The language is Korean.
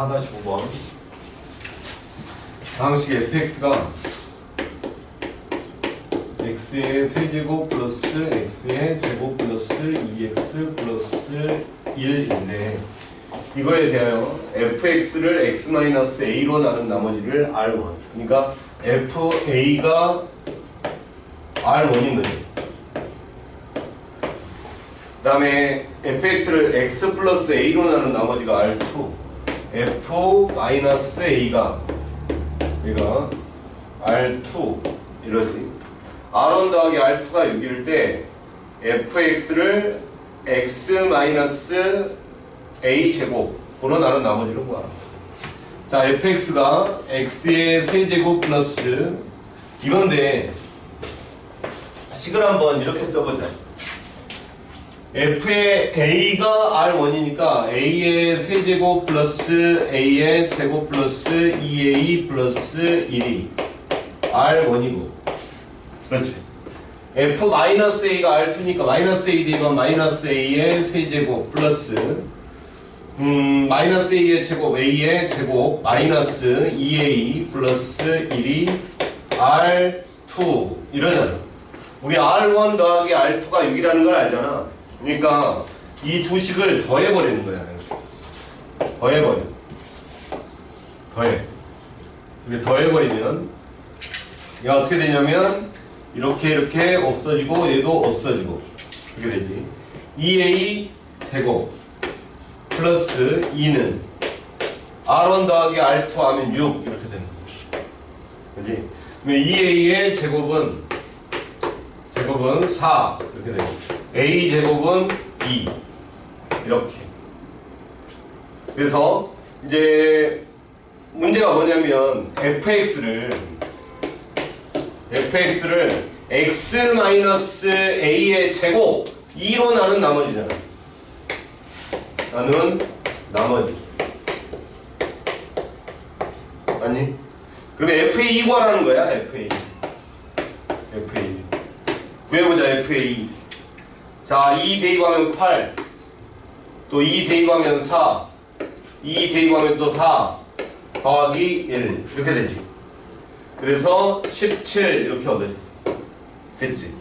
4-5번. 방식 fx가 x의 세제곱 플러스 x의 제곱 플러스 2x 플러스 1인데 이거에 대하여 fx를 x-a로 나눈 나머지를 r1 그러니까 fa가 r1인 거지 그 다음에 fx를 x 플러스 a로 나눈 나머지가 r2 f 마이너스 a가 얘가 r2 이러지? R1 더하기 r2가 6일 때 fx를 x 마이너스 a 제곱으로 나눈 나머지로 구하라 자 fx가 x의 세제곱 플러스 이건데 식을 한번 이렇게 써보자 f의 a가 r1이니까 a의 세제곱 플러스 a의 제곱 플러스 2a 플러스 1이. R1이고. 그렇지? F 마이너스 a가 r2니까 마이너스 a 대입한 마이너스 a의 세제곱 플러스 음 마이너스 a의 제곱 a의 제곱 마이너스 2a 플러스 1이 r2 이러잖아. 우리 r1 더하기 r2가 6이라는 걸 알잖아 그러니까 이 두 식을 더해버리는 거야. 더해버려. 더해. 이렇게 더해버리면 얘가 어떻게 되냐면 이렇게 이렇게 없어지고 얘도 없어지고 이렇게 되지. 2a 제곱 플러스 2는 r1 더하기 r2 하면 6 이렇게 되는 거지. 그지? 그러면 2a의 제곱은 제곱은 4 이렇게 되고 a 제곱은 2 이렇게. 그래서 이제 문제가 뭐냐면 fx를 fx를 x-a의 제곱 2로 나눈 나머지잖아. 나눈 나머지. 아니? 그러면 fa 구하라는 거야 fa fa 구해보자 fa 자, 2 대입하면 8, 또 2 대입하면 4, 2 대입하면 또 4, 더하기 1 이렇게 되지. 그래서 17 이렇게 얻어지. 됐지?